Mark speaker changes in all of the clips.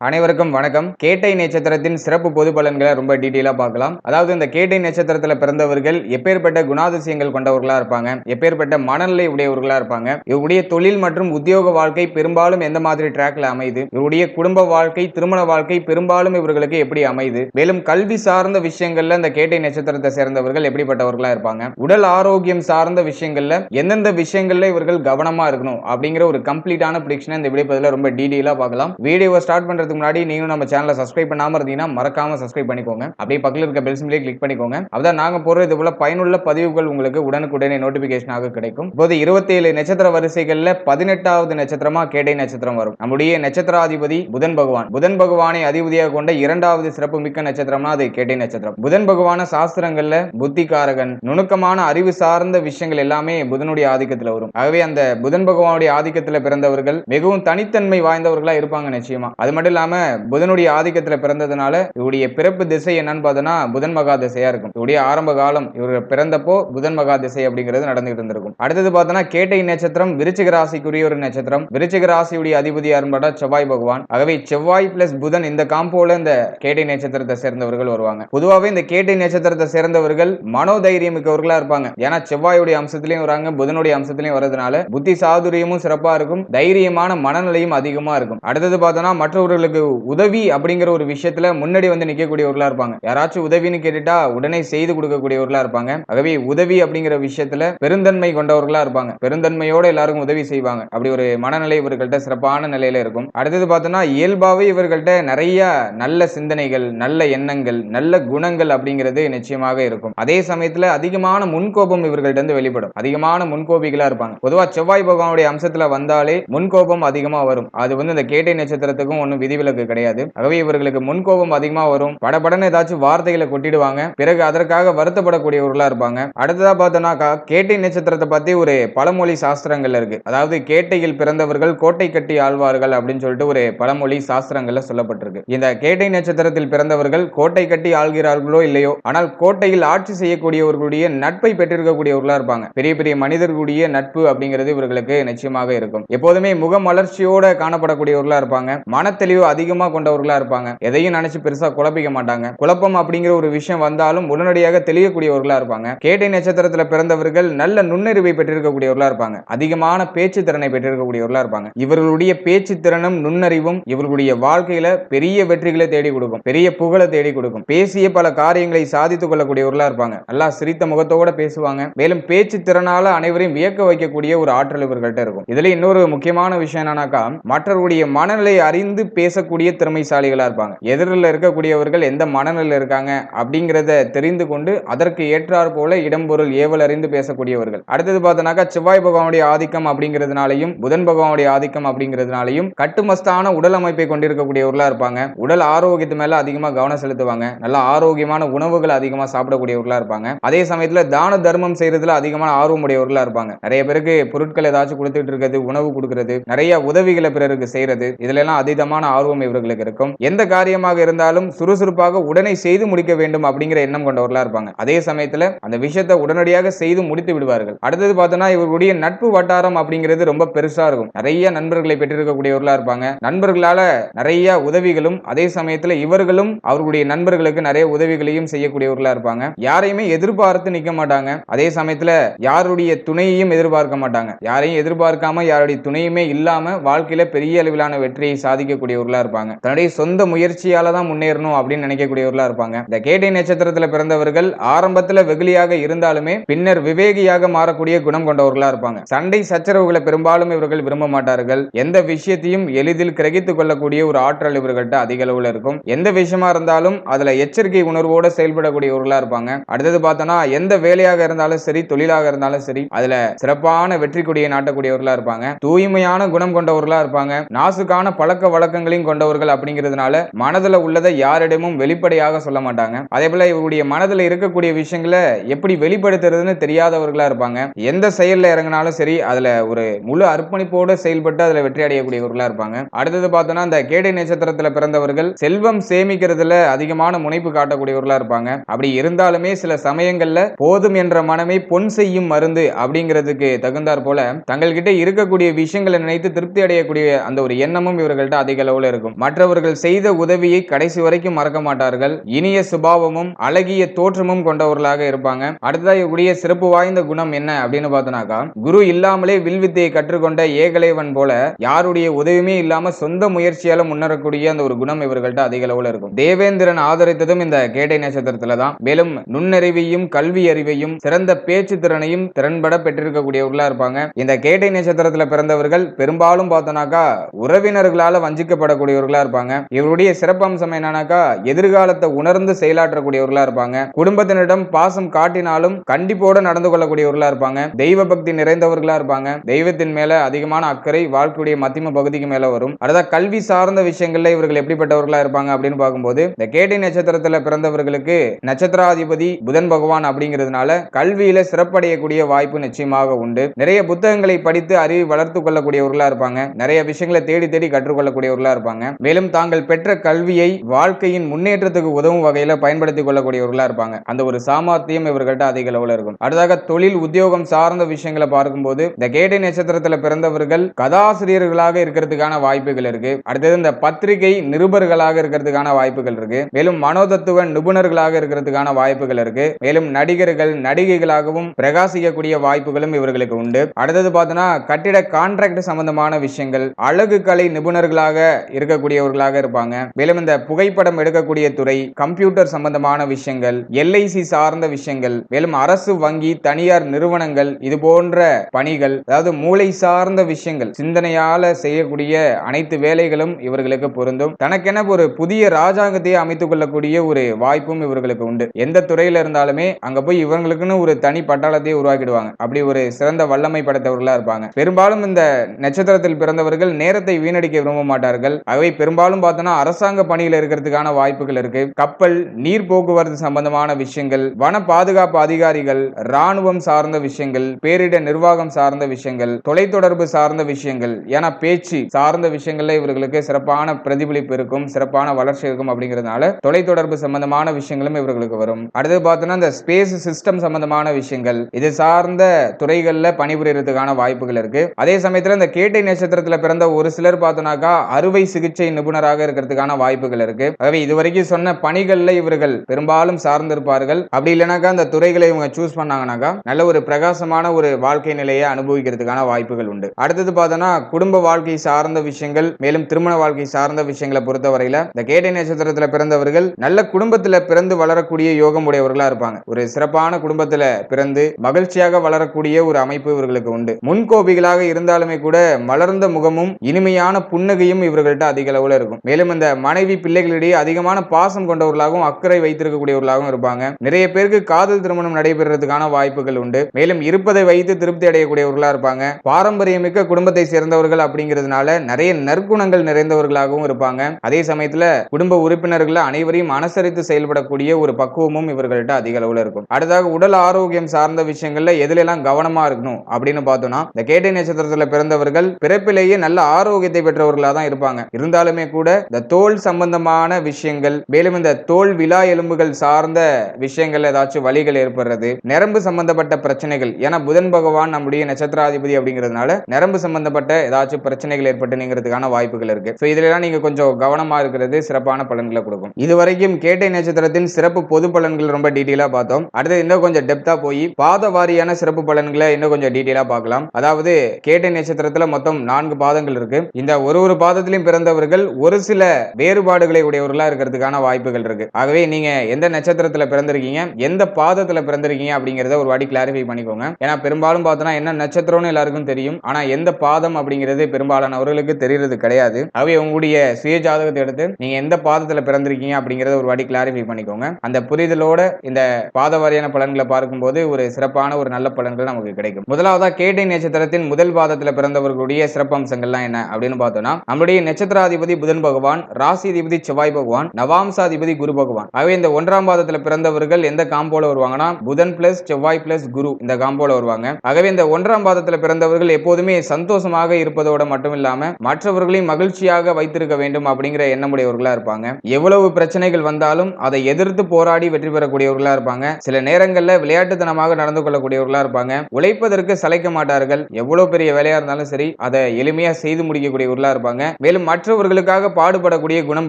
Speaker 1: அனைவருக்கும் வணக்கம். கேட்டை நட்சத்திரத்தின் சிறப்பு பொது பலன்களை ரொம்ப டீட்டெயிலாக பார்க்கலாம். அதாவது இந்த கேட்டை நட்சத்திரத்தில் பிறந்தவர்கள் எப்பேற்பட்ட குணாதிசயங்கள் கொண்டவர்களா இருப்பாங்க எப்பேற்பட்ட மனநிலை உடையவர்களா இருப்பாங்க இவருடைய தொழில் மற்றும் உத்தியோக வாழ்க்கை பெரும்பாலும் எந்த மாதிரி ட்ராக்ல அமையுது இவருடைய குடும்ப வாழ்க்கை திருமண வாழ்க்கை பெரும்பாலும் இவர்களுக்கு எப்படி அமையுது மேலும் கல்வி சார்ந்த விஷயங்கள்ல இந்த கேட்டை நட்சத்திரத்தை சேர்ந்தவர்கள் எப்படிப்பட்டவர்களா இருப்பாங்க உடல் ஆரோக்கியம் சார்ந்த விஷயங்கள்ல எந்தெந்த விஷயங்கள்ல இவர்கள் கவனமா இருக்கணும் அப்படிங்கிற ஒரு கம்ப்ளீட்டான ப்ரிடிக்ஷனை இந்த விடைப்பதில் ரொம்ப டீட்டெயிலாக பார்க்கலாம். வீடியோவை ஸ்டார்ட் பண்றதுக்கு முன்னாடி நீங்களும் நம்ம சேனலை சப்ஸ்கிரைப் பண்ணாம இருந்தீங்கன்னா மறக்காம சப்ஸ்கிரைப் பண்ணிக்கோங்க. அப்படியே பக்கத்தில் இருக்க பெல் சிம்லேயே கிளிக் பண்ணிக்கோங்க. அதான் நாங்க போற இது போல பயனுள்ள பதிவுகள் உங்களுக்கு உடனுக்குடனே நோட்டிபிகேஷனாக கிடைக்கும். இப்போது இருபத்தி ஏழு நட்சத்திர வரிசைகள்ல பதினெட்டாவது நட்சத்திரமா கேட்டை நட்சத்திரம் வரும். நம்முடைய நட்சத்திராதிபதி புதன் பகவான். புதன் பகவானை அதிபதியாக கொண்ட இரண்டாவது சிறப்பு மிக்க நட்சத்திரம்னா அது கேட்டை நட்சத்திரம். புதன் பகவான சாஸ்திரங்கள்ல புத்திகாரகன் நுணுக்கமான அறிவு சார்ந்த விஷயங்கள் எல்லாமே புதனுடைய ஆதிக்கத்துல வரும். ஆகவே அந்த புதன் பகவானுடைய ஆதிக்கத்துல பிறந்தவர்கள் மிகவும் தனித்தன்மை வாய்ந்தவர்களா இருப்பாங்க நிச்சயமா. அது மட்டும் இல்லாமல் புதனுடைய ஆதிக்கத்தில் பிறந்ததுனால இவருடைய பிறப்பு திசை என்னன்னு பார்த்தோன்னா புதன் மகா திசையா இருக்கும். இவருடைய ஆரம்ப காலம் இவர் பிறந்தப்போ புதன் மகா திசை அப்படிங்கிறது நடந்துகிட்டு இருந்திருக்கும். அடுத்தது பார்த்தோம்னா கேட்டை நட்சத்திரம் விருச்சிக ராசிக்குரிய ஒரு நட்சத்திரம். விருச்சிக ராசியுடைய அதிபதி யாருன்னு செவ்வாய் பகவான். ஆகவே செவ்வாய் பிளஸ் புதன் இந்த காம்போல இந்த கேட்டை நட்சத்திரத்தை சேர்ந்தவர்கள் வருவாங்க. பொதுவாகவே இந்த கேட்டை நட்சத்திரத்தை சேர்ந்தவர்கள் மனோதைரியம் மிக்கவர்களா இருப்பாங்க. ஏன்னா செவ்வாயுடைய அம்சத்திலையும் வராங்க புதனுடைய அம்சத்திலையும் வரதுனால புத்தி சாதுரியமும் சிறப்பா இருக்கும். தைரியமான மனநிலையும் அதிகமா இருக்கும். அடுத்தது பார்த்தோம்னா மற்றவர்களுக்கு உதவி அப்படிங்கிற ஒரு விஷயத்துல முன்னாடி வந்து நிற்கக்கூடியவர்களா இருப்பாங்க. யாராச்சும் உதவின்னு கேட்டுட்டா உடனே செய்து கொடுக்கக்கூடியவர்களா இருப்பாங்க. ஆகவே உதவி அப்படிங்கிற விஷயத்துல பெருந்தன்மை கொண்டவர்களா இருப்பாங்க. பெருந்தன்மையோட எல்லாருக்கும் உதவி செய்வாங்க. அப்படி ஒரு மனநிலை இவர்கள்ட்ட சிறப்பான நிலையில இருக்கும். அடுத்தது பார்த்தோம்னா இயல்பாவே இவர்கள்ட்ட நிறைய நல்ல சிந்தனைகள் நல்ல எண்ணங்கள் நல்ல குணங்கள் அப்படிங்கிறது நிச்சயமாக இருக்கும். அதே சமயத்துல அதிகமான முன்கோபம் இவர்கள்ட்ட இருந்து வெளிப்படும். அதிகமான முன்கோபிகளா இருப்பாங்க. பொதுவா செவ்வாய் பகவானுடைய அம்சத்துல வந்தாலே முன்கோபம் அதிகமா வரும். அது வந்து இந்த கேட்டை நட்சத்திரத்துக்கும் ஒன்றும் விதிவிலக்கு கிடையாது. ஆகவே இவர்களுக்கு முன்கோபம் அதிகமா வரும். படபடன்னு ஏதாச்சும் வார்த்தைகளை கொட்டிடுவாங்க. பிறகு அதற்காக வருத்தப்படக்கூடியவர்களா இருப்பாங்க. அடுத்ததா பார்த்தோம்னாக்கா கேட்டை நட்சத்திரத்தை பத்தி ஒரு பழமொழி சாஸ்திரங்கள் இருக்கு. அதாவது கேட்டையில் பிறந்தவர்கள் கோட்டை கட்டி ஆழ்வார்கள் அப்படின்னு சொல்லிட்டு ஒரு பழமொழி சாஸ்திரங்கள்ல சொல்லப்பட்டிருக்கு. இந்த கேட்டை நட்சத்திரத்தில் பிறந்தவர்கள் கோட்டை கட்டி ஆள்கிறார்களோ இல்லையோ ஆனால் கோட்டையில் ஆட்சி செய்யக்கூடியவர்களுடைய நட்பை பெற்றிருக்கக்கூடியவர்களா இருப்பாங்க. பெரிய பெரிய மனிதர்களுடைய நட்பு அப்படிங்கிறது இவர்களுக்கு நிச்சயமாக இருக்கும். எப்போதுமே முகமலர்ச்சியோட காணப்படக்கூடியவர்களா இருப்பாங்க. மனத்தெளிவு அதிகமா கொண்டவர்களா இருப்பாங்க. எதையும் நினைச்சு பெருசா குழப்பிக்க மாட்டாங்க. குழப்பம் அப்படிங்கிற ஒரு விஷயம் வந்தாலும் உடனடியாக தெளியக்கூடியவர்களாக இருப்பாங்க. கேட்டை நட்சத்திரத்தில் பிறந்தவர்கள் நல்ல நுண்ணறிவை பெற்றிருக்கக்கூடியவர்களாக இருப்பாங்க. அதிகமான பேச்சு திறனை பெற்றிருக்கக்கூடியவர்களாக இருப்பாங்க. இவர்களுடைய பேச்சு திறனும் நுண்ணறிவும் இவர்களுடைய வாழ்க்கையில பெரிய வெற்றிகளை தேடி கொடுக்கும். பெரிய புகழை தேடி கொடுக்கும். பேசிய பல காரியங்களை சாதித்துக் கொள்ளக்கூடியவர்களா இருப்பாங்க. நல்லா சிரித்த முகத்தோட பேசுவாங்க. மேலும் பேச்சு திறனால அனைவரையும் வியக்க வைக்கக்கூடிய ஒரு ஆற்றல் இவர்கள்ட்ட இருக்கும். இதுல இன்னொரு முக்கியமான விஷயம் என்னன்னாக்கா மற்றவருடைய மனநிலை அறிந்து பேச பேசக்கூடிய திறமைசாலிகளாக இருப்பாங்க. எதிரில் இருக்கக்கூடியவர்கள் எந்த மனநிலையில் இருக்காங்க அப்படிங்கிறத தெரிந்து கொண்டு அதற்கு ஏற்றாற் போல இடம்பொருள் ஏவல் அறிந்து பேசக்கூடியவர்கள். அடுத்தது பார்த்தோன்னாக்கா செவ்வாய் பகவானுடைய ஆதிக்கம் அப்படிங்கிறதுனாலையும் புதன் பகவானுடைய ஆதிக்கம் அப்படிங்கிறதுனாலையும் கட்டுமஸ்தான உடல் அமைப்பை கொண்டிருக்கக்கூடியவர்களாக இருப்பாங்க. உடல் ஆரோக்கியத்து மேல அதிகமாக கவனம் செலுத்துவாங்க. நல்ல ஆரோக்கியமான உணவுகள் அதிகமாக சாப்பிடக்கூடியவர்களாக இருப்பாங்க. அதே சமயத்தில் தான தர்மம் செய்யறதுல அதிகமான ஆர்வம் உடையவர்களாக இருப்பாங்க. நிறைய பேருக்கு பொருட்கள் ஏதாச்சும் கொடுத்துட்டு இருக்கிறது உணவு கொடுக்கறது நிறைய உதவிகளை பிறருக்கு செய்யறது இதுல எல்லாம் அதீதமான ஆர்வம் இவர்களுக்கு இருக்கும். எந்த காரியமாக இருந்தாலும் சுறுசுறுப்பாக உடனே செய்து முடிக்க வேண்டும் அப்படிங்கிற எண்ணம் கொண்டவர்களா இருப்பாங்க. அதே சமயத்துல அந்த விஷயத்தை உடனடியாக செய்து முடித்து விடுவார்கள். அடுத்தது பார்த்தோம்னா இவர்களுடைய நட்பு வட்டாரம் அப்படிங்கிறது ரொம்ப பெருசா இருக்கும். நிறைய நண்பர்களை பெற்றிருக்கக்கூடியவர்களா இருப்பாங்க. நண்பர்களால நிறைய உதவிகளும் அதே சமயத்துல இவர்களும் அவர்களுடைய நண்பர்களுக்கு நிறைய உதவிகளையும் செய்யக்கூடியவர்களா இருப்பாங்க. யாரையுமே எதிர்பார்த்து நிக்க மாட்டாங்க. அதே சமயத்துல யாருடைய துணையையும் எதிர்பார்க்க மாட்டாங்க. யாரையும் எதிர்பார்க்காம யாருடைய துணையுமே இல்லாம வாழ்க்கையில பெரிய அளவிலான வெற்றியை சாதிக்கக்கூடியவர்கள் இருப்பாங்க. தன்னுடைய சொந்த முயற்சியால தான் முன்னேறணும் அப்படின்னு நினைக்கக்கூடியவர்களா இருப்பாங்க. இந்த கேட்டை நட்சத்திரத்துல பிறந்தவர்கள் ஆரம்பத்துல வெகுளியாக இருந்தாலுமே பின்னர் விவேகியாக மாறக்கூடிய குணம் கொண்டவர்களா இருப்பாங்க. சண்டை சச்சரவுகளை பெரும்பாலும் இவர்கள் விரும்ப மாட்டார்கள். எந்த விஷயத்தையும் எளிதில் கிரகித்துக் கொள்ளக்கூடிய ஒரு ஆற்றல் இவர்கள்ட்ட அதிக அளவுல இருக்கும். எந்த விஷயமா இருந்தாலும் அதுல எச்சரிக்கை உணர்வோட செயல்படக்கூடியவர்களா இருப்பாங்க. அடுத்தது பார்த்தோம்னா எந்த வேலையாக இருந்தாலும் சரி தொழிலாக இருந்தாலும் சரி அதுல சிறப்பான வெற்றி கொடியை நாட்டக்கூடியவர்களா இருப்பாங்க. தூய்மையான குணம் கொண்டவர்களா இருப்பாங்க. நாசுக்கான பழக்க வழக்கங்களையும் கொண்டவர்கள் அப்படிங்கிறதுனால மனதில் உள்ளதை யாரிடமும் வெளிப்படையாக சொல்ல மாட்டாங்க. அதே போல இவருடைய மனதில் இருக்கக்கூடிய விஷயங்களை எப்படி வெளிப்படுத்துறதுன்னு தெரியாதவர்களா இருப்பாங்க. எந்த செயலில் இறங்கினாலும் சரி அதில் ஒரு முழு அர்ப்பணிப்போடு செயல்பட்டு அதில் வெற்றி அடையக்கூடியவர்களா இருப்பாங்க. அடுத்தது பார்த்தோம்னா இந்த கேடை நட்சத்திரத்தில் பிறந்தவர்கள் செல்வம் சேமிக்கிறதுல அதிகமான முனைப்பு காட்டக்கூடியவர்களா இருப்பாங்க. அப்படி இருந்தாலுமே சில சமயங்களில் போதும் என்ற மனமே பொன் செய்யும் மருந்து அப்படிங்கிறதுக்கு தகுந்தாற் போல தங்கள்கிட்ட இருக்கக்கூடிய விஷயங்களை நினைத்து திருப்தி அடையக்கூடிய அந்த ஒரு எண்ணமும் இவர்கள்ட்ட அதிக அளவில் அளவுல இருக்கும். மற்றவர்கள் செய்த உதவியை கடைசி வரைக்கும் மறக்க மாட்டார்கள். இனிய சுபாவமும் அழகிய தோற்றமும் கொண்டவர்களாக இருப்பாங்க. அடுத்ததாக கூடிய சிறப்பு வாய்ந்த குணம் என்ன அப்படின்னு பார்த்தோம்னாக்கா குரு இல்லாமலே வில்வித்தையை கற்றுக்கொண்ட ஏகலைவன் போல யாருடைய உதவியுமே இல்லாம சொந்த முயற்சியால முன்னேறக்கூடிய அந்த ஒரு குணம் இவர்கள்ட்ட அதிக அளவுல இருக்கும். தேவேந்திரன் ஆதரித்ததும் இந்த கேட்டை நட்சத்திரத்துல தான். மேலும் நுண்ணறிவையும் கல்வி அறிவையும் சிறந்த பேச்சு திறனையும் திறன்பட பெற்றிருக்கக்கூடியவர்களா இருப்பாங்க. இந்த கேட்டை நட்சத்திரத்துல பிறந்தவர்கள் பெரும்பாலும் பார்த்தோம்னாக்கா உறவினர்களால வஞ்சிக்கப்பட வஞ்சிக்கப்படக்கூடியவர்களா இருப்பாங்க. இவருடைய சிறப்பம்சம் என்னன்னாக்கா எதிர்காலத்தை உணர்ந்து செயலாற்றக்கூடியவர்களா இருப்பாங்க. குடும்பத்தினரிடம் பாசம் காட்டினாலும் கண்டிப்போட நடந்து கொள்ளக்கூடியவர்களா இருப்பாங்க. தெய்வ பக்தி நிறைந்தவர்களா இருப்பாங்க. தெய்வத்தின் மேல அதிகமான அக்கறை வாழ்க்கையுடைய மத்திம பகுதிக்கு மேல வரும். அடுத்த கல்வி சார்ந்த விஷயங்கள்ல இவர்கள் எப்படிப்பட்டவர்களா இருப்பாங்க அப்படின்னு பார்க்கும்போது இந்த கேட்டை நட்சத்திரத்துல பிறந்தவர்களுக்கு நட்சத்திராதிபதி புதன் பகவான் அப்படிங்கிறதுனால கல்வியில சிறப்படையக்கூடிய வாய்ப்பு நிச்சயமாக உண்டு. நிறைய புத்தகங்களை படித்து அறிவை வளர்த்து கொள்ளக்கூடியவர்களா இருப்பாங்க. நிறைய விஷயங்களை தேடி தேடி கற்றுக்கொள்ளக்கூடியவர்களா இருப்பாங்க. மேலும் தாங்கள் பெற்ற கல்வியை வாழ்க்கையின் முன்னேற்றத்துக்கு உதவும் வகையில பயன்படுத்திக் கொள்ளக்கூடியவர்களா இருப்பாங்க. அந்த ஒரு சாமர்த்தியம் இவர்கள்ட்ட அதிக அளவுல இருக்கும். அடுத்ததாக தொழில் உத்தியோகம் சார்ந்த விஷயங்களை பார்க்கும்போது இந்த கேட்டை நட்சத்திரத்துல பிறந்தவர்கள் கதாசிரியர்களாக இருக்கிறதுக்கான வாய்ப்புகள் இருக்கு. அடுத்தது இந்த பத்திரிகை நிருபர்களாக இருக்கிறதுக்கான வாய்ப்புகள் இருக்கு. மேலும் மனோதத்துவ நிபுணர்களாக இருக்கிறதுக்கான வாய்ப்புகள் இருக்கு. மேலும் நடிகர்கள் நடிகைகளாகவும் பிரகாசிக்கக்கூடிய வாய்ப்புகளும் இவர்களுக்கு உண்டு. அடுத்தது பார்த்தோன்னா கட்டிட கான்ட்ராக்ட் சம்பந்தமான விஷயங்கள் அழகு கலை நிபுணர்களாக இருக்கக்கூடியவர்களாக இருப்பாங்க. மேலும் இந்த புகைப்படம் எடுக்கக்கூடிய துறை கம்ப்யூட்டர் சம்பந்தமான விஷயங்கள் எல்ஐசி சார்ந்த விஷயங்கள் மேலும் அரசு வங்கி தனியார் நிறுவனங்கள் இது போன்ற பணிகள் அதாவது மூளை சார்ந்த விஷயங்கள் சிந்தனையால செய்யக்கூடிய அனைத்து வேலைகளும் இவர்களுக்கு பொருந்தும். தனக்கென ஒரு புதிய ராஜாங்கத்தையே அமைத்துக் கொள்ளக்கூடிய ஒரு வாய்ப்பும் இவர்களுக்கு உண்டு. எந்த துறையில இருந்தாலுமே அங்க போய் இவங்களுக்குன்னு ஒரு தனி பட்டாளத்தையே உருவாக்கிடுவாங்க. அப்படி ஒரு சிறந்த வல்லமை படைத்தவர்களா இருப்பாங்க. பெரும்பாலும் இந்த நட்சத்திரத்தில் பிறந்தவர்கள் நேரத்தை வீணடிக்க விரும்ப மாட்டார்கள். அவை பெரும்பாலும் பார்த்தோன்னா அரசாங்க பணியில் இருக்கிறதுக்கான வாய்ப்புகள் இருக்கு. கப்பல் நீர் போக்குவரத்து சம்பந்தமான விஷயங்கள் வன பாதுகாப்பு அதிகாரிகள் ராணுவம் சார்ந்த விஷயங்கள் பேரிட நிர்வாகம் சார்ந்த விஷயங்கள் தொலைத்தொடர்பு சார்ந்த விஷயங்கள் ஏன்னா பேச்சு சார்ந்த விஷயங்கள்ல இவர்களுக்கு சிறப்பான பிரதிபலிப்பு இருக்கும் சிறப்பான வளர்ச்சி இருக்கும் அப்படிங்கிறதுனால தொலைத்தொடர்பு சம்பந்தமான விஷயங்களும் இவர்களுக்கு வரும். அடுத்து பார்த்தோம்னா இந்த ஸ்பேஸ் சிஸ்டம் சம்பந்தமான விஷயங்கள் இது சார்ந்த துறைகள்ல பணிபுரியறதுக்கான வாய்ப்புகள் இருக்கு. அதே சமயத்துல இந்த கேட்டை நட்சத்திரத்துல பிறந்த ஒரு சிலர் பார்த்தோம்னாக்கா அறுவை சிகிச்சை நிபுணராக இருக்கிறதுக்கான வாய்ப்புகள் இருக்கு. ஆகவே இதுவரைக்கும் சொன்ன பணிகள்ல இவர்கள் பெரும்பாலும் சார்ந்திருப்பார்கள். அப்படி இல்லைனாக்கா அந்த துறைகளை இவங்க சூஸ் பண்ணாங்கனாக்கா நல்ல ஒரு பிரகாசமான ஒரு வாழ்க்கை நிலையை அனுபவிக்கிறதுக்கான வாய்ப்புகள் உண்டு. அடுத்தது பார்த்தோம்னா குடும்ப வாழ்க்கை சார்ந்த விஷயங்கள் மேலும் திருமண வாழ்க்கை சார்ந்த விஷயங்களை பொறுத்தவரையில இந்த கேட்டை நட்சத்திரத்துல பிறந்தவர்கள் நல்ல குடும்பத்துல பிறந்து வளரக்கூடிய யோகம் உடையவர்களா இருப்பாங்க. ஒரு சிறப்பான குடும்பத்துல பிறந்து மகிழ்ச்சியாக வளரக்கூடிய ஒரு அமைப்பு இவர்களுக்கு உண்டு. முன்கோபிகளாக இருந்தாலுமே கூட மலர்ந்த முகமும் இனிமையான புன்னகையும் இவர்கள்ட்ட அதிக அளவில் இருக்கும். மேலும் இந்த மனைவி பிள்ளைகளிடையே அதிகமான பாசம் கொண்டவர்களாகவும் அக்கறை வைத்திருக்கக்கூடியவர்களாகவும் இருப்பாங்க. நிறைய பேருக்கு காதல் திருமணம் நடைபெறதுக்கான வாய்ப்புகள் உண்டு. மேலும் இருப்பதை வைத்து திருப்தி அடையக்கூடியவர்களா இருப்பாங்க. பாரம்பரியமிக்க குடும்பத்தை சேர்ந்தவர்கள் அப்படிங்கிறதுனால நிறைய நற்குணங்கள் நிறைந்தவர்களாகவும் இருப்பாங்க. அதே சமயத்துல குடும்ப உறுப்பினர்கள் அனைவரையும் அனுசரித்து செயல்படக்கூடிய ஒரு பக்குவமும் இவர்கள்ட்ட அதிக அளவுல இருக்கும். அடுத்ததாக உடல் ஆரோக்கியம் சார்ந்த விஷயங்கள்ல எதுலாம் கவனமா இருக்கணும் அப்படின்னு பார்த்தோம்னா இந்த கேட்டை நட்சத்திரத்துல பிறந்தவர்கள் பிறப்பிலேயே நல்ல ஆரோக்கியத்தை பெற்றவர்களா தான் இருப்பாங்க. இருந்தாலுமே கூட இந்த தோல் சம்பந்தமான விஷயங்கள் மேலும் இந்த தோல் விழா எலும்புகள் சார்ந்த விஷயங்கள் ஏதாச்சும் வலிகள் ஏற்படுறது நரம்பு சம்பந்தப்பட்ட பிரச்சனைகள் ஏன்னா புதன் பகவான் நம்முடைய நட்சத்திராதிபதி அப்படிங்கிறதுனால நரம்பு சம்பந்தப்பட்ட ஏதாச்சும் பிரச்சனைகள் ஏற்பட்டு நீங்கிறதுக்கான வாய்ப்புகள் இருக்கு. ஸோ இதுலாம் நீங்க கொஞ்சம் கவனமா இருக்கிறது சிறப்பான பலன்களை கொடுக்கும். இதுவரைக்கும் கேட்டை நட்சத்திரத்தின் சிறப்பு பொது பலன்கள் ரொம்ப டீட்டெயிலா பார்த்தோம். அடுத்து இன்னும் கொஞ்சம் டெப்தா போய் பாத வாரியான சிறப்பு பலன்களை இன்னும் கொஞ்சம் டீட்டெயிலா பார்க்கலாம். அதாவது கேட்டை நட்சத்திரத்துல மொத்தம் நான்கு பாதங்கள் இருக்கு. இந்த ஒரு ஒரு பாதத்திலையும் பிறந்தவர்கள் ஒரு சில வேறுபாடுகளை உடையவர்களா இருக்கிறதுக்கான வாய்ப்புகள் இருக்கு. ஆகவே நீங்க எந்த நட்சத்திரத்துல பிறந்திருக்கீங்க எந்த பாதத்துல பிறந்திருக்கீங்க அப்படிங்கறத ஒரு வாடி கிளாரிஃபை பண்ணிக்கோங்க. ஏன்னா பெரும்பாலும் பார்த்தோன்னா என்ன நட்சத்திரம்னு எல்லாருக்கும் தெரியும். ஆனா எந்த பாதம் அப்படிங்கிறது பெரும்பாலானவர்களுக்கு தெரியறது கிடையாது. ஆகவே உங்களுடைய சுய ஜாதகத்தை எடுத்து நீங்க எந்த பாதத்துல பிறந்திருக்கீங்க அப்படிங்கறத ஒரு வாடி கிளாரிஃபை பண்ணிக்கோங்க. அந்த புரிதலோட இந்த பாத வாரியான பலன்களை பார்க்கும்போது ஒரு சிறப்பான ஒரு நல்ல பலன்கள் நமக்கு கிடைக்கும். முதலாவதா கேட்டை நட்சத்திரத்தின் முதல் பாதத்துல பிறந்தவர்களுடைய சிறப்பம்சங்கள்லாம் என்ன அப்படின்னு பார்த்தோம்னா நம்முடைய நட்சத்திராதிபதி புதன் பகவான் ராசிதிபதி செவ்வாய் பகவான் நவாம்சாதிபதி குரு பகவான். ஆகவே இந்த ஒன்றாம் பாதத்துல பிறந்தவர்கள் எந்த காம்போல வருவாங்கன்னா புதன் பிளஸ் செவ்வாய் பிளஸ் குரு இந்த காம்போல வருவாங்க. ஆகவே இந்த ஒன்றாம் பாதத்துல பிறந்தவர்கள் எப்போதுமே சந்தோஷமாக இருப்பதோட மட்டும் இல்லாம மற்றவர்களையும் மகிழ்ச்சியாக வைத்திருக்க வேண்டும் அப்படிங்கிற எண்ணமுடையவர்களா இருப்பாங்க. எவ்வளவு பிரச்சனைகள் வந்தாலும் அதை எதிர்த்து போராடி வெற்றி பெறக்கூடியவர்களா இருப்பாங்க. சில நேரங்கள்ல விளையாட்டுத்தனமாக நடந்து கொள்ளக்கூடியவர்களா இருப்பாங்க. உழைப்பதற்கு சளைக்க மாட்டார்கள். எவ்வளவு பெரிய வேலையா இருந்தாலும் சரி அதை எளிமையா செய்து முடிக்கக்கூடியவர்களா இருப்பாங்க. மேலும் மற்றவர்களுக்காக பாடுபடக்கூடிய குணம்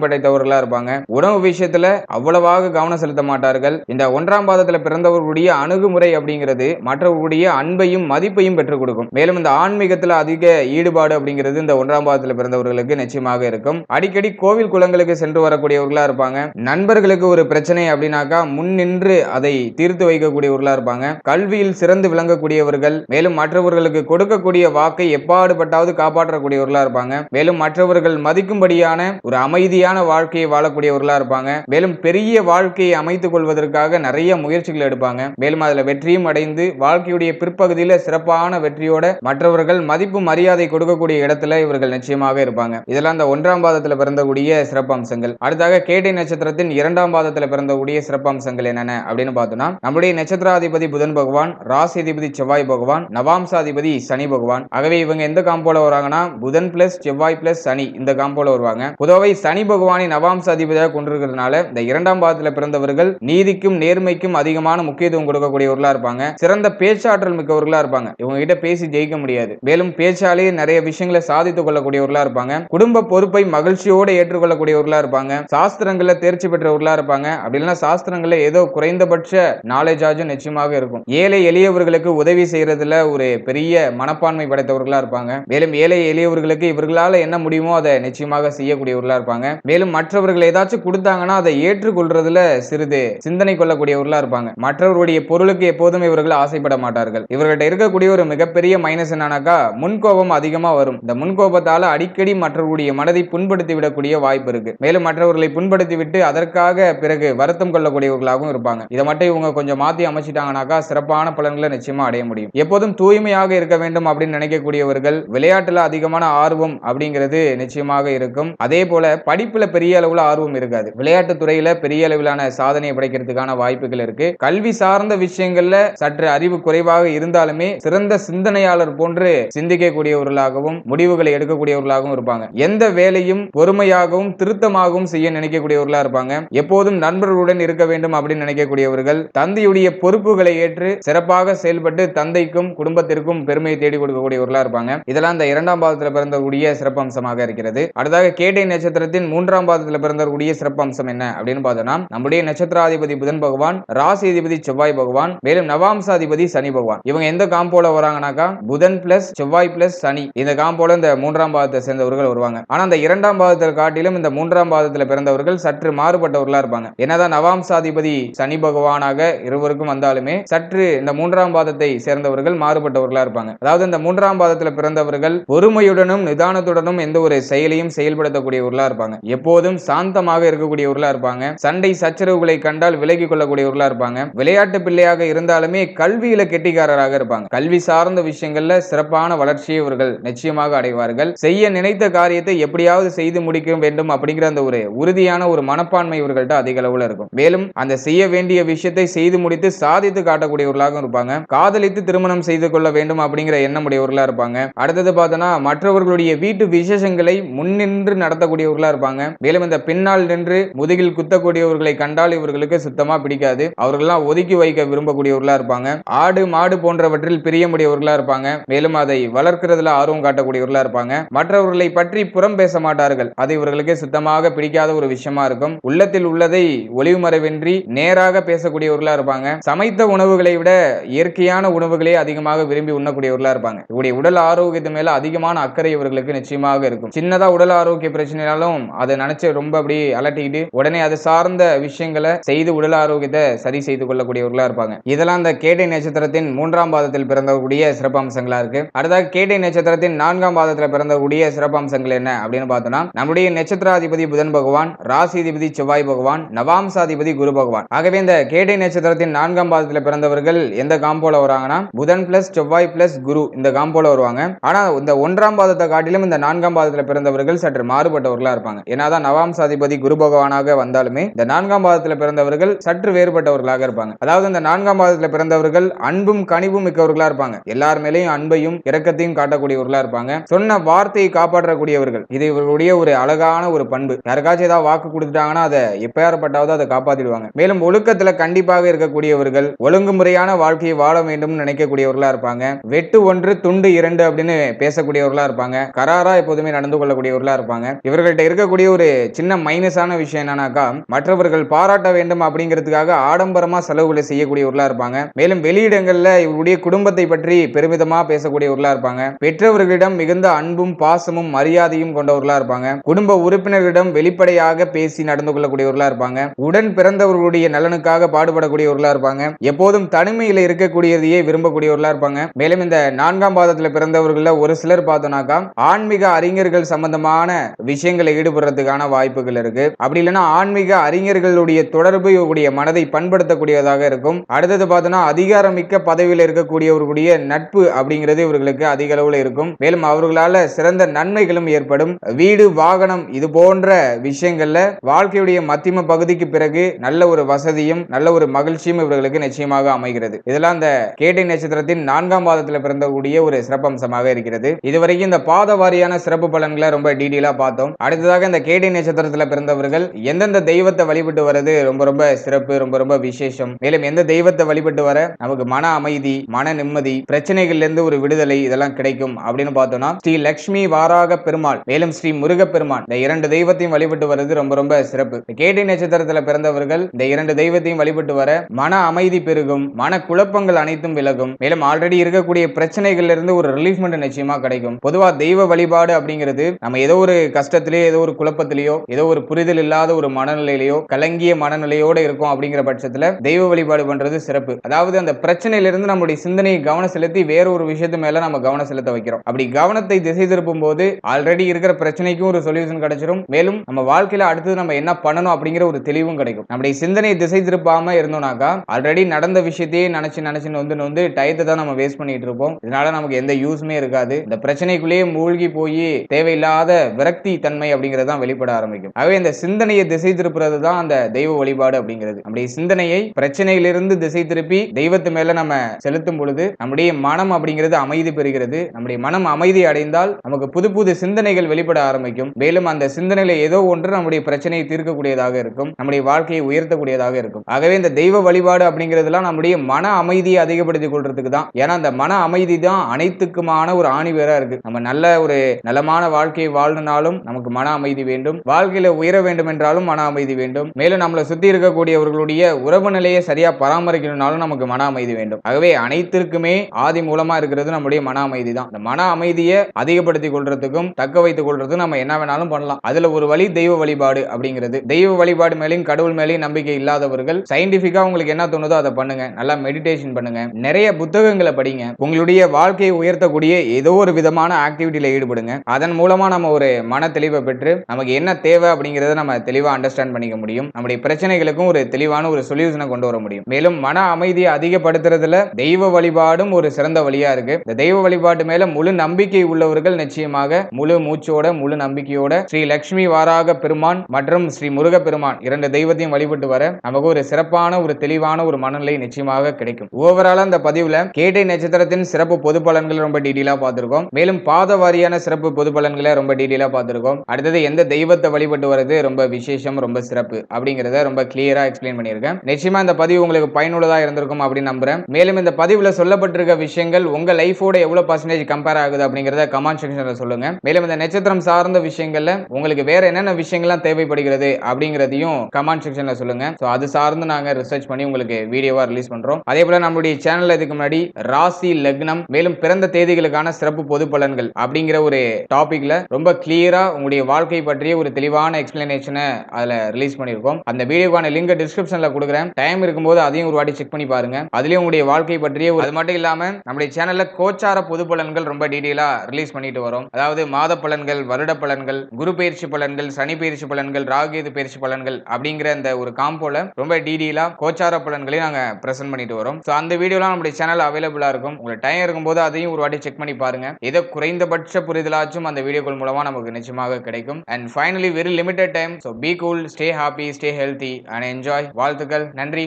Speaker 1: படைத்தவர்களா இருப்பாங்க. உணவு விஷயத்துல அவ்வளவாக கவனம் செலுத்த மாட்டார்கள். இந்த ஒன்றாம் பாதத்துல பிறந்தவர்களுடைய அணுகுமுறை அப்படிங்கிறது மற்றவர்களுடைய அன்பையும் மதிப்பையும் பெற்றுக் கொடுக்கும். மேலும் இந்த ஆன்மீகத்துல அதிக ஈடுபாடு அப்படிங்கிறது இந்த ஒன்றாம் பாதத்துல பிறந்தவர்களுக்கு நிச்சயமாக இருக்கும். அடிக்கடி கோவில் குளங்களுக்கு சென்று வரக்கூடியவர்களா இருப்பாங்க. நண்பர்களுக்கு ஒரு பிரச்சனை அப்படின்னாக்கா முன் நின்று அதை தீர்த்து வைக்கக்கூடியவர்களா இருப்பாங்க. கல்வியில் சிறந்து விளங்கக்கூடியவர்கள் மேலும் மற்றவர்களுக்கு கொடுக்கக்கூடிய வாக்கை எப்பாடுபட்டாவது காப்பாற்றக்கூடியவர்களா இருப்பாங்க. மேலும் மற்றவர்கள் மதிக்கும்படியான ஒரு அமைதியான வாழ்க்கையை வாழக்கூடியவர்களா இருப்பாங்க. மேலும் பெரிய வாழ்க்கையை அமைத்துக் கொள்வதற்காக நிறைய முயற்சிகள் எடுப்பாங்க. மேலும் அதுல வெற்றியும் அடைந்து வாழ்க்கையுடைய பிற்பகுதியில சிறப்பான வெற்றியோட மற்றவர்கள் மதிப்பு மரியாதை கொடுக்கக்கூடிய இடத்துல இவர்கள் நிச்சயமாக இருப்பாங்க. இதெல்லாம் அந்த ஒன்றாம் பாதத்துல பிறந்தக்கூடிய சிறப்பம்சங்கள். அடுத்தாக கேட்டை நட்சத்திரத்தின் இரண்டாம் பாதத்துல பிறந்தக்கூடிய சிறப்பம்சங்கள் என்னென்ன அப்படின்னு பார்த்தோம்னா நம்முடைய நட்சத்திராதிபதி புதன் பகவான் ராசிதிபதி செவ்வாய் பகவான் நவாம்சாதிபதி சனி பகவான். ஆகவே இவங்க எந்த காம்போல வராங்கன்னா புதன் பிளஸ் செவ்வாய் பிளஸ் சனி. இந்த காம்போல வருவாங்க. புதவை சனி பகவானை நவாம்ச அதிபதியாக கொண்டிருக்கிறதுனால இந்த இரண்டாம் பாதத்தில் பிறந்தவர்கள் நீதிக்கும் நேர்மைக்கும் அதிகமான முக்கியத்துவம் கொடுக்கக்கூடியவர்களா இருப்பாங்க. சிறந்த பேச்சாற்றல் மிக்கவர்களா இருப்பாங்க. இவங்க கிட்ட பேசி ஜெயிக்க முடியாது. மேலும் பேச்சாலே நிறைய விஷயங்களை சாதித்துக் கொள்ளக்கூடியவர்களா இருப்பாங்க. குடும்ப பொறுப்பை மகிழ்ச்சியோடு ஏற்றுக்கொள்ளக்கூடியவர்களா இருப்பாங்க. சாஸ்திரங்கள்ல தேர்ச்சி பெற்றவர்களா இருப்பாங்க. அப்படி இல்லைன்னா சாஸ்திரங்கள்ல ஏதோ குறைந்தபட்ச நாலேஜாச்சும் நிச்சயமாக இருக்கும். ஏழை எளியவர்களுக்கு உதவி செய்யறதுல ஒரு பெரிய மனப்பான்மை படைத்தவர்களா இருப்பாங்க. மேலும் ஏழை எளியவர்களுக்கு இவர்களால என்ன முடியுமோ அதை நிச்சயமாக செய்யக்கூடியவர்களா இருப்பாங்க. மேலும் மற்றவர்கள் ஏதாச்சும் கொடுத்தாங்கன்னா அதை ஏற்றுக்கொள்றதுல சிறிது சிந்தனை கொள்ளக்கூடியவர்களா இருப்பாங்க. மற்றவருடைய பொருளுக்கு எப்போதும் இவர்கள் ஆசைப்பட மாட்டார்கள். இவர்கள்ட்ட இருக்கக்கூடிய ஒரு மிகப்பெரிய மைனஸ் என்னன்னாக்கா முன்கோபம் அதிகமா வரும். இந்த முன்கோபத்தால அடிக்கடி மற்றவருடைய மனதை புண்படுத்தி விடக்கூடிய வாய்ப்பு இருக்கு. மேலும் மற்றவர்களை புண்படுத்தி விட்டு அதற்காக பிறகு வருத்தம் கொள்ளக்கூடியவர்களாகவும் இருப்பாங்க. இதை மட்டும் இவங்க கொஞ்சம் மாத்தி அமைச்சிட்டாங்கனாக்கா சிறப்பான பலன்களை நிச்சயமா அடைய முடியும். எப்போதும் தூய்மையாக இருக்க வேண்டும் அப்படின்னு நினைக்கக்கூடியவர்கள் விளையாட்டுல அதிகமான ஆர்வம் அப்படிங்கிறது நிச்சயமா அதிகமாக இருக்கும். அதே போல படிப்புல பெரிய அளவுல ஆர்வம் இருக்காது. விளையாட்டு துறையில பெரிய அளவிலான சாதனை படைக்கிறதுக்கான வாய்ப்புகள் இருக்கு. கல்வி சார்ந்த விஷயங்கள்ல சற்று அறிவு குறைவாக இருந்தாலுமே சிறந்த சிந்தனையாளர் போன்று சிந்திக்கக்கூடியவர்களாகவும் முடிவுகளை எடுக்கக்கூடியவர்களாகவும் இருப்பாங்க. எந்த வேலையும் பொறுமையாகவும் திருத்தமாகவும் செய்ய நினைக்கக்கூடியவர்களா இருப்பாங்க. எப்போதும் நண்பர்களுடன் இருக்க வேண்டும் அப்படின்னு நினைக்கக்கூடியவர்கள் தந்தையுடைய பொறுப்புகளை ஏற்று சிறப்பாக செயல்பட்டு தந்தைக்கும் குடும்பத்திற்கும் பெருமையை தேடி கொடுக்கக்கூடியவர்களா இருப்பாங்க. இதெல்லாம் இந்த இரண்டாம் பாதத்தில் பிறந்தக்கூடிய சிறப்பம்சமாக இருக்கிறது. அடுத்ததாக கேட்டை நட்சத்திரத்தின் மூன்றாம் பாதத்தில் பிறந்தக்கூடிய சிறப்பம்சம் என்ன அப்படின்னு பார்த்தோம்னா நம்முடைய நட்சத்திராதிபதி புதன் பகவான் ராசிதிபதி செவ்வாய் பகவான் மேலும் நவாம்சாதிபதி சனி பகவான். இவங்க எந்த காம்போல வராங்கனாக்கா புதன் பிளஸ் செவ்வாய் பிளஸ் சனி. இந்த காம்போல இந்த மூன்றாம் பாதத்தை சேர்ந்தவர்கள் வருவாங்க. ஆனா அந்த இரண்டாம் பாதத்தில் காட்டிலும் இந்த மூன்றாம் பாதத்தில் பிறந்தவர்கள் சற்று மாறுபட்டவர்களா இருப்பாங்க. என்னதான் நவாம்சாதிபதி சனி பகவானாக இருவருக்கும் வந்தாலுமே சற்று இந்த மூன்றாம் பாதத்தை சேர்ந்தவர்கள் மாறுபட்டவர்களா இருப்பாங்க. அதாவது இந்த மூன்றாம் பாதத்தில் பிறந்தவர்கள் பொறுமையுடனும் நிதானத்துடனும் எந்த ஒரு செயலையும் செயல்படுத்தக்கூடியவர்களா இருப்பாங்க. எப்போதும் சாந்தமாக இருக்கக்கூடியவர்களா இருப்பாங்க. சண்டை சச்சரவுகளை கண்டால் விலகி கொள்ளக்கூடியவர்களா இருப்பாங்க. விளையாட்டு பிள்ளையாக இருந்தாலுமே கல்வியில கெட்டிக்காரராக இருப்பாங்க. கல்வி சார்ந்த விஷயங்கள்ல சிறப்பான வளர்ச்சியை இவர்கள் நிச்சயமாக அடைவார்கள். செய்ய நினைத்த காரியத்தை எப்படியாவது செய்து முடிக்க வேண்டும் அப்படிங்கிற அந்த ஒரு உறுதியான ஒரு மனப்பான்மை இவர்கள்ட்ட அதிக அளவுல இருக்கும். மேலும் அந்த செய்ய வேண்டிய விஷயத்தை செய்து முடித்து சாதித்து காட்டக்கூடியவர்களாக இருப்பாங்க. காதலித்து திருமணம் செய்து கொள்ள வேண்டும் அப்படிங்கிற எண்ணம் உடையவர்களா இருப்பாங்க. அடுத்தது பார்த்தோன்னா மற்றவர்களுடைய வீட்டு விசேஷங்களை முன்னின்று நடத்தக்கூடியவர்களா இருப்பாங்க. மேலும் இந்த பின்னால் நின்று முதுகில் குத்தக்கூடியவர்களை கண்டால் இவர்களுக்கு சுத்தமா பிடிக்காது. அவர்கள்லாம் ஒதுக்கி வைக்க விரும்பக்கூடியவர்களா இருப்பாங்க. ஆடு மாடு போன்றவற்றில் பிரியமுடையவர்களா இருப்பாங்க. மேலும் அதை வளர்க்கிறதுல ஆர்வம் காட்டக்கூடியவர்களா இருப்பாங்க. மற்றவர்களை பற்றி புறம் பேச மாட்டார்கள். அது இவர்களுக்கு சுத்தமாக பிடிக்காத ஒரு விஷயமா இருக்கும். உள்ளத்தில் உள்ளதை ஒளிவுமறைவின்றி நேராக பேசக்கூடியவர்களா இருப்பாங்க. சமைத்த உணவுகளை விட இயற்கையான உணவுகளே அதிகமாக விரும்பி உண்ணக்கூடியவர்களா இருப்பாங்க. இவருடைய உடல் ஆரோக்கியத்து மேல அதிகமான அக்கறை இவர்களுக்கு நிச்சயமாக இருக்கும். சின்ன சின்னதா உடல் ஆரோக்கிய பிரச்சனைனாலும் அதை நினைச்சு ரொம்ப அப்படி அலட்டிக்கிட்டு உடனே அது சார்ந்த விஷயங்களை செய்து உடல் ஆரோக்கியத்தை சரி செய்து கொள்ளக்கூடியவர்களா இருப்பாங்க. இதெல்லாம் அந்த கேட்டை நட்சத்திரத்தின் மூன்றாம் பாதத்தில் பிறந்தக்கூடிய சிறப்பம்சங்களா இருக்கு. அடுத்ததாக கேட்டை நட்சத்திரத்தின் நான்காம் பாதத்தில் பிறந்தக்கூடிய சிறப்பம்சங்கள் என்ன அப்படின்னு பார்த்தோம்னா நம்முடைய நட்சத்திராதிபதி புதன் பகவான் ராசிதிபதி செவ்வாய் பகவான் நவாம்சாதிபதி குரு பகவான். ஆகவே இந்த கேட்டை நட்சத்திரத்தின் நான்காம் பாதத்தில் பிறந்தவர்கள் எந்த காம்போல வராங்கன்னா புதன் பிளஸ் செவ்வாய் பிளஸ் குரு இந்த காம்போல வருவாங்க. ஆனா இந்த ஒன்றாம் பாதத்தை காட்டிலும் இந்த நான்காம் பாதத்தில் பிறந்த பிறந்தவர்கள் சற்று மாறுபட்டவர்களா இருப்பாங்க. ஏன்னாதான் நவாம்சாதிபதி குரு பகவானாக வந்தாலுமே இந்த நான்காம் பாதத்தில் பிறந்தவர்கள் சற்று வேறுபட்டவர்களாக இருப்பாங்க. அதாவது இந்த நான்காம் பாதத்தில் பிறந்தவர்கள் அன்பும் கனிவும் மிக்கவர்களா இருப்பாங்க. எல்லார் மேலேயும் அன்பையும் இரக்கத்தையும் காட்டக்கூடியவர்களா இருப்பாங்க. சொன்ன வார்த்தையை காப்பாற்றக்கூடியவர்கள். இது இவர்களுடைய ஒரு அழகான ஒரு பண்பு. யாருக்காச்சும் ஏதாவது வாக்கு கொடுத்துட்டாங்கன்னா அதை எப்பயாரப்பட்டாவது அதை காப்பாத்திடுவாங்க. மேலும் ஒழுக்கத்துல கண்டிப்பாக இருக்கக்கூடியவர்கள் ஒழுங்குமுறையான வாழ்க்கையை வாழ வேண்டும் நினைக்கக்கூடியவர்களா இருப்பாங்க. வெட்டு ஒன்று துண்டு இரண்டு அப்படின்னு பேசக்கூடியவர்களா இருப்பாங்க. கராரா எப்போதுமே நடந்து கொள்ள பயன்படக்கூடியவர்களா இருப்பாங்க. இவர்கள்ட்ட இருக்கக்கூடிய ஒரு சின்ன மைனஸான விஷயம் என்னன்னாக்கா மற்றவர்கள் பாராட்ட வேண்டும் அப்படிங்கிறதுக்காக ஆடம்பரமா செலவுகளை செய்யக்கூடியவர்களா இருப்பாங்க. மேலும் வெளியிடங்கள்ல இவருடைய குடும்பத்தை பற்றி பெருமிதமா பேசக்கூடியவர்களா இருப்பாங்க. பெற்றவர்களிடம் மிகுந்த அன்பும் பாசமும் மரியாதையும் கொண்டவர்களா இருப்பாங்க. குடும்ப உறுப்பினர்களிடம் வெளிப்படையாக பேசி நடந்து கொள்ளக்கூடியவர்களா இருப்பாங்க. உடன் பிறந்தவர்களுடைய நலனுக்காக பாடுபடக்கூடியவர்களா இருப்பாங்க. எப்போதும் தனிமையில இருக்கக்கூடியதையே விரும்பக்கூடியவர்களா இருப்பாங்க. மேலும் இந்த நான்காம் பாதத்துல பிறந்தவர்கள ஒரு சிலர் பார்த்தோம்னாக்கா ஆன்மீக அறிஞர்கள் சம்பந்தமான விஷயங்களை ஈடுபடுறதுக்கான வாய்ப்புகள் இருக்கு. அப்படி இல்லைன்னா ஆன்மீக அறிஞர்களுடைய தொடர்பு இவருடைய மனதை பண்படுத்தக்கூடியதாக இருக்கும். அடுத்தது பார்த்தோன்னா அதிகாரமிக்க பதவியில் இருக்கக்கூடியவர்களுடைய நட்பு அப்படிங்கிறது இவர்களுக்கு அதிக அளவில் இருக்கும். மேலும் அவர்களால சிறந்த நன்மைகளும் ஏற்படும். வீடு வாகனம் இது போன்ற விஷயங்கள்ல வாழ்க்கையுடைய மத்தியம பகுதிக்கு பிறகு நல்ல ஒரு வசதியும் நல்ல ஒரு மகிழ்ச்சியும் இவர்களுக்கு நிச்சயமாக அமைகிறது. இதெல்லாம் அந்த கேட்டை நட்சத்திரத்தின் நான்காம் பாதத்தில் பிறந்தக்கூடிய ஒரு சிறப்பம்சமாக இருக்கிறது. இதுவரைக்கும் இந்த பாத வாரியான சிறப்பு பலன்களை ரொம்ப டீடெயிலா பார்த்தோம். அடுத்ததாக இந்த கேடி நட்சத்திரத்தில் பிறந்தவர்கள் எந்தெந்த தெய்வத்தை வழிபட்டு வர்றது ரொம்ப ரொம்ப சிறப்பு ரொம்ப ரொம்ப விசேஷம். மேலும் எந்த தெய்வத்தை வழிபட்டு வர நமக்கு மன அமைதி மன நிம்மதி பிரச்சனைகள்ல இருந்து ஒரு விடுதலை இதெல்லாம் கிடைக்கும் அப்படின்னு பார்த்தோம்னா ஸ்ரீ லக்ஷ்மி வாராக பெருமாள் மேலும் ஸ்ரீ முருக பெருமாள் இந்த இரண்டு தெய்வத்தையும் வழிபட்டு வர்றது ரொம்ப ரொம்ப சிறப்பு. கேடி நட்சத்திரத்தில் பிறந்தவர்கள் இந்த இரண்டு தெய்வத்தையும் வழிபட்டு வர மன அமைதி பெருகும் மன குழப்பங்கள் அனைத்தும் விலகும். மேலும் ஆல்ரெடி இருக்கக்கூடிய பிரச்சனைகள்ல இருந்து ஒரு ரிலீஃப்மெண்ட் நிச்சயமா கிடைக்கும். பொதுவா தெய்வ வழிபாடு அப்படிங்கிறது நம்ம ஏதோ ஒரு கஷ்டத்திலேயோ ஏதோ ஒரு குழப்பத்திலேயோ ஏதோ ஒரு புரிதல் இல்லாத ஒரு மனநிலையிலையோ கலங்கிய மனநிலையோட இருக்கும் அப்படிங்கிற பட்சத்துல தெய்வ வழிபாடு பண்றது சிறப்பு. அதாவது அந்த பிரச்சனையில இருந்து நம்மளுடைய சிந்தனையை கவனம் செலுத்தி வேற ஒரு விஷயத்து மேல நம்ம கவனம் செலுத்த வைக்கிறோம். அப்படி கவனத்தை திசை திருப்பும் போது ஆல்ரெடி இருக்கிற பிரச்சனைக்கும் ஒரு சொல்யூஷன் கிடைச்சிரும். மேலும் நம்ம வாழ்க்கையில அடுத்தது நம்ம என்ன பண்ணணும் அப்படிங்கிற ஒரு தெளிவும் கிடைக்கும். நம்முடைய சிந்தனையை திசை திருப்பாம இருந்தோம்னாக்கா ஆல்ரெடி நடந்த விஷயத்தையே நினைச்சு நினைச்சு வந்து வந்து டயத்தை தான் நம்ம வேஸ்ட் பண்ணிட்டு இருப்போம். இதனால நமக்கு எந்த யூஸ்மே இருக்காது. இந்த பிரச்சனைக்குள்ளேயே மூழ்கி போய் தேவையில்லாத இல்லாத விரக்தி தன்மை அப்படிங்கிறது தான் வெளிப்பட ஆரம்பிக்கும். ஆகவே இந்த சிந்தனையை திசை திருப்புறது தான் அந்த தெய்வ வழிபாடு அப்படிங்கிறது. நம்முடைய சிந்தனையை பிரச்சனையிலிருந்து திசை திருப்பி தெய்வத்து மேல நம்ம செலுத்தும் பொழுது நம்முடைய மனம் அப்படிங்கிறது அமைதி பெறுகிறது. நம்முடைய மனம் அமைதி அடைந்தால் நமக்கு புது புது சிந்தனைகள் வெளிப்பட ஆரம்பிக்கும். மேலும் அந்த சிந்தனையில ஏதோ ஒன்று நம்முடைய பிரச்சனையை தீர்க்கக்கூடியதாக இருக்கும். நம்முடைய வாழ்க்கையை உயர்த்தக்கூடியதாக இருக்கும். ஆகவே இந்த தெய்வ வழிபாடு அப்படிங்கிறதுலாம் நம்முடைய மன அமைதியை அதிகப்படுத்திக் கொள்றதுக்கு தான். ஏன்னா அந்த மன அமைதி தான் அனைத்துக்குமான ஒரு ஆணிவேரா இருக்கு. நம்ம நல்ல ஒரு நலமான வாழ்க்கை வாழ்க்கையை வாழணும்னாலும் நமக்கு மன அமைதி வேண்டும். வாழ்க்கையில உயர வேண்டும் என்றாலும் மன அமைதி வேண்டும். மேலும் நம்மளை சுத்தி இருக்கக்கூடியவர்களுடைய உறவு நிலையை சரியா பராமரிக்கணும்னாலும் நமக்கு மன அமைதி வேண்டும். ஆகவே அனைத்திற்குமே ஆதி மூலமா இருக்கிறது நம்முடைய மன அமைதி தான். இந்த மன அமைதியை அதிகப்படுத்திக் கொள்றதுக்கும் தக்க வைத்துக் கொள்றதுக்கும் நம்ம என்ன வேணாலும் பண்ணலாம். அதுல ஒரு வழி தெய்வ வழிபாடு அப்படிங்கிறது. தெய்வ வழிபாடு மேலேயும் கடவுள் மேலேயும் நம்பிக்கை இல்லாதவர்கள் சயின்டிபிக்கா உங்களுக்கு என்ன தோணுதோ அதை பண்ணுங்க. நல்லா மெடிடேஷன் பண்ணுங்க. நிறைய புத்தகங்களை படிங்க. உங்களுடைய வாழ்க்கையை உயர்த்தக்கூடிய ஏதோ ஒரு விதமான ஆக்டிவிட்டியில ஈடுபடுங்க. அதன் மூலமா நம்ம ஒரு மன தெளிவை பெற்று நமக்கு என்ன தேவை அப்படிங்கிறத நம்ம தெளிவாக அண்டர்ஸ்டாண்ட் பண்ணிக்க முடியும். நம்முடைய பிரச்சனைகளுக்கும் ஒரு தெளிவான ஒரு சொல்யூஷனை கொண்டு வர முடியும். மேலும் மன அமைதியை அதிகப்படுத்துறதுல தெய்வ வழிபாடும் ஒரு சிறந்த வழியா இருக்கு. இந்த தெய்வ வழிபாட்டு மேல முழு நம்பிக்கை உள்ளவர்கள் நிச்சயமாக முழு மூச்சோட முழு நம்பிக்கையோட ஸ்ரீ லக்ஷ்மி வாராக பெருமான் மற்றும் ஸ்ரீ முருக பெருமான் இரண்டு தெய்வத்தையும் வழிபட்டு வர நமக்கு ஒரு சிறப்பான ஒரு தெளிவான ஒரு மனநிலை நிச்சயமாக கிடைக்கும். ஓவரால் அந்த பதிவுல கேட்டை நட்சத்திரத்தின் சிறப்பு பொது பலன்களை ரொம்ப டீட்டெயிலா பார்த்திருக்கோம். மேலும் பாத வாரியான சிறப்பு பொது பலன்களை ரொம்ப டீட்டெயிலாக பார்த்துருக்கோம். அடுத்தது எந்த தெய்வத்தை வழிபட்டு வர்றது ரொம்ப விசேஷம் ரொம்ப சிறப்பு அப்படிங்கிறத ரொம்ப கிளியரா எக்ஸ்பிளைன் பண்ணியிருக்கேன். நிச்சயமா இந்த பதிவு உங்களுக்கு பயனுள்ளதாக இருந்திருக்கும் அப்படின்னு நம்புறேன். மேலும் இந்த பதிவில் சொல்லப்பட்டிருக்க விஷயங்கள் உங்க லைஃபோட எவ்வளவு பர்சன்டேஜ் கம்பேர் ஆகுது அப்படிங்கிறத கமெண்ட் செக்ஷன்ல சொல்லுங்க. மேலும் இந்த நட்சத்திரம் சார்ந்த விஷயங்கள்ல உங்களுக்கு வேற என்னென்ன விஷயங்கள்லாம் தேவைப்படுகிறது அப்படிங்கிறதையும் கமெண்ட் செக்ஷன்ல சொல்லுங்க. ஸோ அது சார்ந்து நாங்கள் ரிசர்ச் பண்ணி உங்களுக்கு வீடியோவா ரிலீஸ் பண்றோம். அதே போல நம்மளுடைய சேனல் இதுக்கு முன்னாடி ராசி லக்னம் மேலும் பிறந்த தேதிகளுக்கான சிறப்பு பொது பலன்கள் அப்படிங்கிற ஒரு டாபிக்ல ரொம்ப கிளியரா உங்களுடைய வாழ்க்கை பற்றிய ஒரு தெளிவான எக்ஸ்பிளனேஷனை அதுல ரிலீஸ் பண்ணியிருக்கோம் அந்த வீடியோக்கான லிங்க் டிஸ்கிரிப்ஷன்ல கொடுக்குறேன். டைம் இருக்கும்போது அதையும் ஒரு வாட்டி செக் பண்ணி பாருங்க. அதுலயும் உங்களுடைய வாழ்க்கை பற்றிய ஒரு- அது மட்டும் இல்லாம நம்முடைய சேனல்ல கோச்சார பொது பலன்கள் ரொம்ப டீடைலா ரிலீஸ் பண்ணிட்டு வரோம். அதாவது மாத பலன்கள் வருட பலன்கள் குரு பயிற்சி பலன்கள் சனி பயிற்சி பலன்கள் ராகுகேது பயிற்சி பலன்கள் அப்படிங்கிற அந்த ஒரு காம்போல ரொம்ப டீடைலா கோச்சார பலன்களையும் நாங்க பிரசன்ட் பண்ணிட்டு வரோம். ஸோ அந்த வீடியோலாம் நம்முடைய சேனல் அவைலபிளா இருக்கும். உங்களுக்கு டைம் இருக்கும்போது அதையும் ஒரு வாட்டி செக் பண்ணி பாருங்க. ஏதோ குறைந்தபட்ச புரிதலாச்சும் அந்த வீடியோக்கள் மூலமா நமக்கு நிச்சயமாக கிடைக்கும். And finally very limited time so be cool stay happy stay healthy and enjoy வாழ்த்துக்கள். நன்றி.